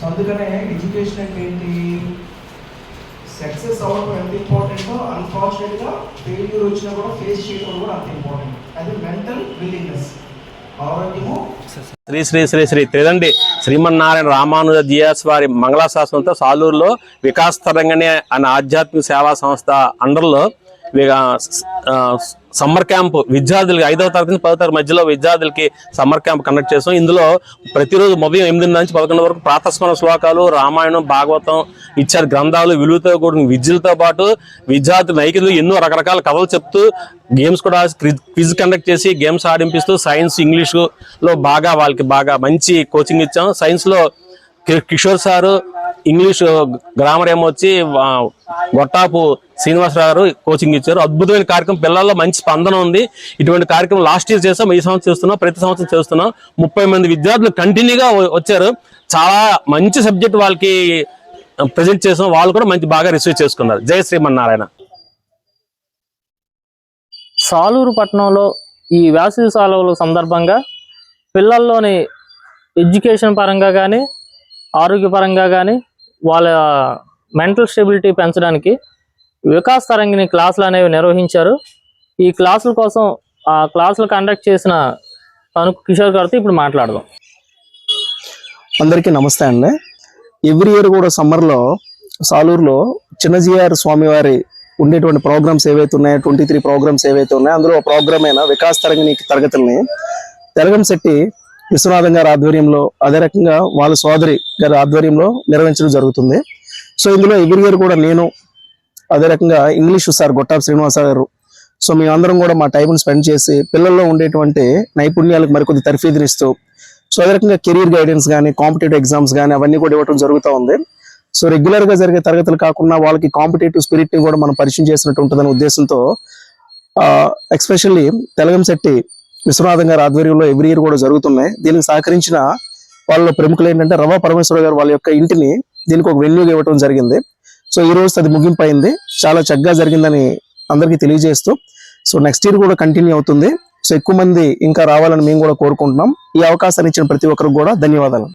So అందుకనే education అంటే ఏంటి? సక్సెస్ అవ్వడం ఎంత ఇంపార్టెంటో అన్ఫార్చునేట్గా ఫెయిల్యూర్ వచ్చినా కూడా ఫేస్ చేయడం కూడా అంత ఇంపార్టెంట్ అది మెంటల్ విల్లింగ్నెస్ ఆరోగ్యము. శ్రీ శ్రీ శ్రీ శ్రీ త్రిదండి శ్రీమన్నారాయణ రామానుజ జియాస్ వారి మంగళాశాసనంతో సాలూరులో వికాస్ తరంగణి అనే ఆధ్యాత్మిక సేవా సంస్థ అండర్లో సమ్మర్ క్యాంప్ విద్యార్థులకి ఐదవ తరగతి నుంచి పదో తరగతి మధ్యలో విద్యార్థులకి సమ్మర్ క్యాంప్ కండక్ట్ చేస్తాం. ఇందులో ప్రతిరోజు ఉదయం ఎనిమిది నుంచి పదకొండు వరకు ప్రాతస్మరణ శ్లోకాలు రామాయణం భాగవతం ఇచ్చారు. గ్రంథాలు విలువతో కూడిన విద్యలతో పాటు విద్యార్థులు నైకిలు ఎన్నో రకరకాల కథలు చెప్తూ గేమ్స్ కూడా క్విజ్ కండక్ట్ చేసి గేమ్స్ ఆడింపిస్తూ సైన్స్ ఇంగ్లీషులో బాగా వాళ్ళకి బాగా మంచి కోచింగ్ ఇచ్చాం. సైన్స్లో కి- కిషోర్ సారు ఇంగ్లీష్ గ్రామర్ ఏమొచ్చి గొట్టాపు శ్రీనివాసరావు గారు కోచింగ్ ఇచ్చారు. అద్భుతమైన కార్యక్రమం. పిల్లల్లో మంచి స్పందన ఉంది. ఇటువంటి కార్యక్రమం లాస్ట్ ఇయర్ చేస్తాం ఈ సంవత్సరం చేస్తున్నాం. ప్రతి సంవత్సరం చేస్తున్నాం. ముప్పై మంది విద్యార్థులు కంటిన్యూగా వచ్చారు. చాలా మంచి సబ్జెక్ట్ వాళ్ళకి ప్రజెంట్ చేసాం. వాళ్ళు కూడా మంచి బాగా రిసీవ్ చేసుకున్నారు. జయ శ్రీమన్నారాయణ. సాలూరు పట్టణంలో ఈ వేసవి సెలవుల సందర్భంగా పిల్లల్లోని ఎడ్యుకేషన్ పరంగా కానీ ఆరోగ్యపరంగా కానీ వాళ్ళ మెంటల్ స్టెబిలిటీ పెంచడానికి వికాస్ తరంగిణి క్లాసులు అనేవి నిర్వహించారు. ఈ క్లాసుల కోసం ఆ క్లాసులు కండక్ట్ చేసిన తను కిషోర్ గారితో ఇప్పుడు మాట్లాడదాం. అందరికీ నమస్తే అండి. ఎవ్రీ ఇయర్ కూడా సమ్మర్లో సాలూరులో చిన్నజీఆర్ స్వామివారి ఉండేటువంటి ప్రోగ్రామ్స్ ఏవైతే ఉన్నాయో ట్వంటీ త్రీ ప్రోగ్రామ్స్ ఏవైతే ఉన్నాయో అందులో ఒక ప్రోగ్రామ్ అయిన వికాస్ తరంగిణి తరగతుల్ని తెలగం శెట్టి విశ్వనాథం గారి ఆధ్వర్యంలో అదే రకంగా వాళ్ళ సోదరి గారి ఆధ్వర్యంలో నిర్వహించడం జరుగుతుంది. సో ఇందులో ఎవ్రీ గారు కూడా నేను అదే రకంగా ఇంగ్లీష్ సార్ గొట్టాపు శ్రీనివాస గారు. సో మేము అందరం కూడా మా టైంను స్పెండ్ చేసి పిల్లల్లో ఉండేటువంటి నైపుణ్యాలకు మరికొద్ది తర్ఫీదునిస్తూ సో అదే రకంగా కెరీర్ గైడెన్స్ కానీ కాంపిటేటివ్ ఎగ్జామ్స్ కానీ అవన్నీ కూడా ఇవ్వడం జరుగుతూ ఉంది. సో రెగ్యులర్గా జరిగే తరగతులు కాకుండా వాళ్ళకి కాంపిటేటివ్ స్పిరిట్ని కూడా మనం పరిచయం చేసినట్టు ఉంటుందనే ఉద్దేశంతో ఎక్స్పెషల్లీ తెలగం శెట్టి విశ్వనాథం గారి ఆధ్వర్యంలో ఎవ్రీ ఇయర్ కూడా జరుగుతున్నాయి. దీనికి సహకరించిన వాళ్ళ ప్రముఖులు ఏంటంటే రవా పరమేశ్వర గారు వాళ్ళ యొక్క ఇంటిని దీనికి ఒక వెన్యూగా ఇవ్వడం జరిగింది. సో ఈ రోజు అది ముగింపు అయింది. చాలా చక్కగా జరిగిందని అందరికీ తెలియజేస్తూ సో నెక్స్ట్ ఇయర్ కూడా కంటిన్యూ అవుతుంది. సో ఎక్కువ మంది ఇంకా రావాలని మేము కూడా కోరుకుంటున్నాం. ఈ అవకాశాన్ని ఇచ్చిన ప్రతి ఒక్కరికి కూడా ధన్యవాదాలు.